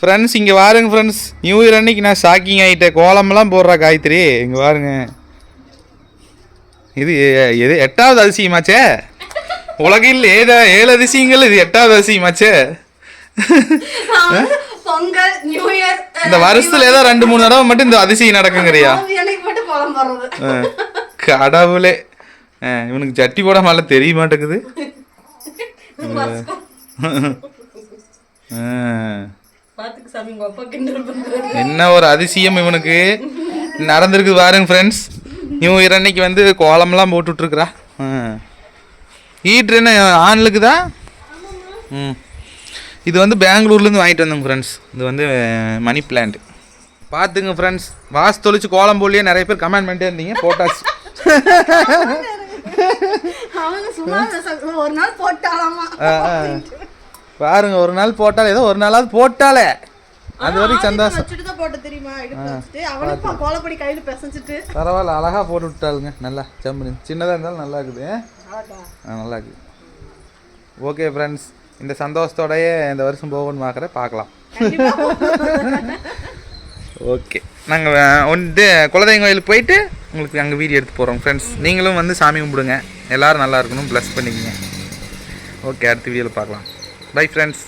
Friends இங்கே வாருங்க friends new year அன்னைக்கு நான் ஷாக்கிங் ஆகிட்டேன் கோலமெல்லாம் போடுறா காயத்ரி. இங்கே பாருங்க இது எது எட்டாவது அதிசயமாச்சே? உலகில் ஏத ஏழு அதிசயங்கள் இது எட்டாவது அதிசயமாச்சே? இந்த வருஷத்துல ஏதோ ரெண்டு மூணு தடவை மட்டும் இந்த அதிசயம் நடக்குங்கிறியா? கடவுளே. இவனுக்கு சட்டி போட மேல தெரிய மாட்டேங்குது. என்ன ஒரு அதிசயம் இவனுக்கு? நடந்திருக்கு பாருங்க ஃப்ரெண்ட்ஸ் நியூ இயர் அன்னைக்கு வந்து கோலம்லாம் போட்டுட்ருக்குறா. ஹீட்ரு என்ன ஆன்லுக்கு தான் ம். இது வந்து பெங்களூர்லேருந்து வாங்கிட்டு வந்தோங்க ஃப்ரெண்ட்ஸ் இது வந்து மணி பிளான்ட் பார்த்துங்க ஃப்ரெண்ட்ஸ் வாஸ் தொளிச்சு கோலம் போலியே நிறைய பேர் கமெண்ட் பண்ணிட்டே இருந்தீங்க போட்டாச்சு ஒரு நாள் போட்டாலாமா. பாருங்க ஒரு நாள் போட்டாலே ஏதோ ஒரு நாளாவது போட்டாலே. அது வரைக்கும் சந்தோஷம். பரவாயில்ல அழகா போட்டு விட்டாளுங்க. நல்லா ஜம்முனு. சின்னதாக இருந்தாலும் நல்லா இருக்குது. நல்லா இருக்குது. ஓகே ஃப்ரெண்ட்ஸ் இந்த சந்தோஷத்தோடயே இந்த வருஷம் போகணும்னு பார்க்குறேன் பார்க்கலாம் ஓகே. நாங்கள் வந்து குலதெய்வம் கோயிலுக்கு போயிட்டு உங்களுக்கு அங்கே வீடியோ எடுத்து போகிறோம் ஃப்ரெண்ட்ஸ் நீங்களும் வந்து சாமி கும்பிடுங்க. எல்லாரும் நல்லா இருக்கணும். ப்ளஸ் பண்ணிக்கங்க. ஓகே அடுத்த வீடியோவில் பார்க்கலாம் பை ஃப்ரெண்ட்ஸ்